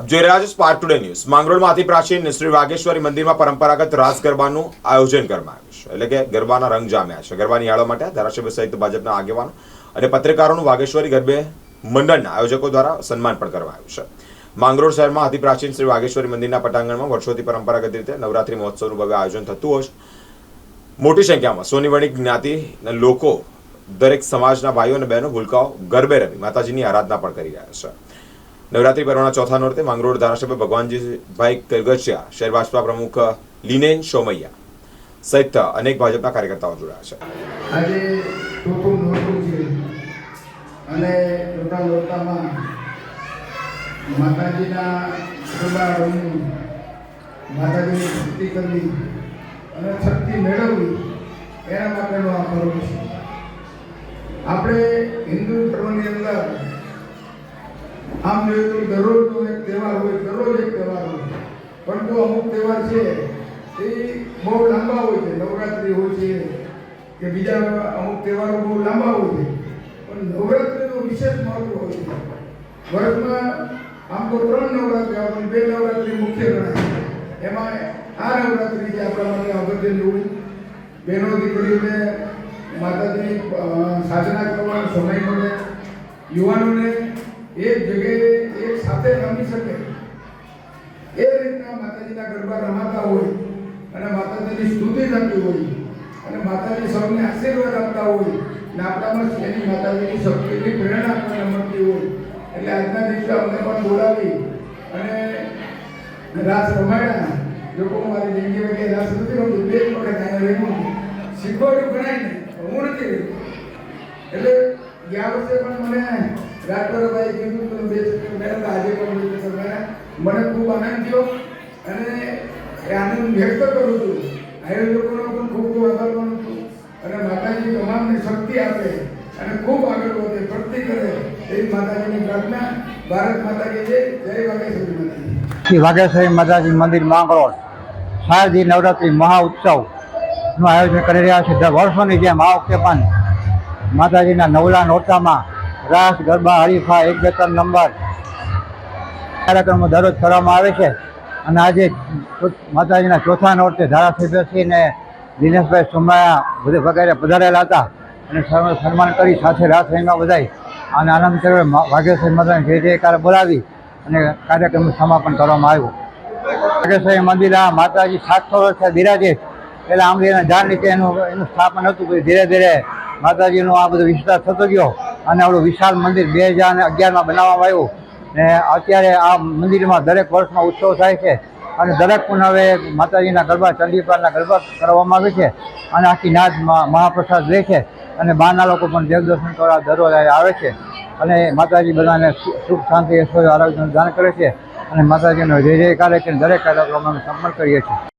આપ જોઈ રહ્યા છો સ્પાર્ક ટુડે ન્યૂઝ માંગરોળમાંથી પ્રાચીન શ્રી વાઘેશ્વરી મંદિરમાં પરંપરાગત રાસ ગરબાનું આયોજન કરવામાં આવ્યું છે. એટલે કે ગરબાના રંગ જામ્યા છે. ગરબાની નિહાળવા માટે ધારાસભ્ય સહિત ભાજપના આગેવાનો અને પત્રકારોનું વાઘેશ્વરી ગરબે મંડળના આયોજકો દ્વારા સન્માન પણ કરવામાં આવ્યું છે. માંગરોળ શહેરમાં અતિ પ્રાચીન શ્રી વાઘેશ્વરી મંદિરના પટાંગણમાં વર્ષોથી પરંપરાગત રીતે નવરાત્રી મહોત્સવનું ભવ્ય આયોજન થતું હોય છે. મોટી સંખ્યામાં સોનીવણી જ્ઞાતિના લોકો દરેક સમાજના ભાઈઓ અને બહેનો ભૂલકાઓ ગરબે રમી. માતાજીની આરાધના પણ કરી રહ્યા છે. નવરાત્રી પર્વના ચોથા નોરતે માંગરોળ ધારાસભ્ય ભગવાનજીભાઈ કરગચિયા શહેર ભાજપા પ્રમુખ લીનેન સોમૈયા સહિત અનેક ભાજપના કાર્યકર્તાઓ જોડાયા છે. આજે અને માતાજીની ભક્તિ કરવી અને શક્તિ મેળવવી એના માટેનો આ પર્વ છે. આપણે હિન્દુ ધર્મની અંદર આમ જોઈએ તો દરરોજનો એક તહેવાર હોય, દરરોજ એક તહેવાર હોય. પરંતુ અમુક તહેવાર છે, એ બહુ લાંબા હોય છે. નવરાત્રિ હોય છે, કે બીજા અમુક તહેવારો બહુ લાંબા હોય છે. પણ નવરાત્રિનું વિશેષ મહત્વ હોય છે. વર્ષમાં આમ તો ત્રણ નવરાત્રિ આવે પણ બે નવરાત્રિ મુખ્ય ગણાય એમાં આ નવરાત્રિ જે આપણા માટે અગત્યની હોય. બહેનો દીકરીઓને માતાજીની સાધના કરવાનો સમય મળે. યુવાનોને એક જગ્યાએ એક સાથે રમી શકે. એ રીતના માતાજીના ગરબા રમાતા હોય અને માતાજીની સ્તુતિ થતી હોય અને માતાજી સૌને આશીર્વાદ આપતા હોય ને આપણામાં એની માતાજીની શક્તિની પ્રેરણા આપણને મળતી હોય. એટલે આજના દિવસે અમને પણ બોલાવી અને રાસ રમાડ્યા. લોકો મારી જિંદગી વગેરે રાસ નથી રમતું બે વખત અહીંયા રમ્યું શીખવાડ્યું ગણાય ને હું નથી એટલે ગયા વર્ષે મને ખૂબ આનંદ થયો અને એ આનંદ વ્યક્ત કરું છું. આયોજકોનો પણ ખૂબ ખૂબ આભાર માનું છું. અને માતાજી તમામને શક્તિ આપે અને ખૂબ આગળ વધે પ્રગતિ કરે એવી માતાજીની પ્રાર્થના. ભારત માતા કી જય વાઘેશ્વરી માતાજી. વાઘેશ્વરી માતાજી મંદિર માંગરોળ. શારદી નવરાત્રિ મહા ઉત્સવનું આયોજન કરી રહ્યા છે. દર વર્ષોની જેમ આ વખતે પણ માતાજીના નવલા નોરતામાં રાસ, ગરબા, હરીફા, એક બે ત્રણ નંબર કાર્યક્રમો દરરોજ કરવામાં આવે છે. અને આજે માતાજીના ચોથા નોરતે ધારાસભ્યશ્રી ને દિનેશભાઈ સોમાયા બધે વગેરે પધારેલા હતા. અને સન્માન કરી સાથે રાસ રહીમાં બધાય. અને આનંદ કર્યો, મા- વાઘેશ્વરી માતાને જે જયકાર બોલાવી અને કાર્યક્રમનું સમાપન કરવામાં આવ્યું. વાઘેશ્વરી મંદિર આ માતાજી સાતસો વર્ષથી બિરાજે. પહેલાં આંબલીના ઝાડ નીચે એનું એનું સ્થાપન હતું ધીરે ધીરે માતાજીનો આ બધો વિસ્તાર થતો ગયો અને આપણું વિશાળ મંદિર બે હજાર અગિયારમાં બનાવવામાં આવ્યું. ને અત્યારે આ મંદિરમાં દરેક વર્ષમાં ઉત્સવ થાય છે અને દરેક પણ હવે માતાજીના ગરબા ચંડીપાલના ગરબા કરવામાં આવે છે અને આખી નાદ મહાપ્રસાદ લે છે અને બહારના લોકો પણ દેવદર્શન કરવા દરરોજ આવે છે અને માતાજી બધાને સુખ, શાંતિ, ઐશ્વર્ય, આરોગ્યનું દાન કરે છે અને માતાજીનો જય જયકાર દરેક કાર્યક્રમોનું સંપન્ન કરીએ છીએ.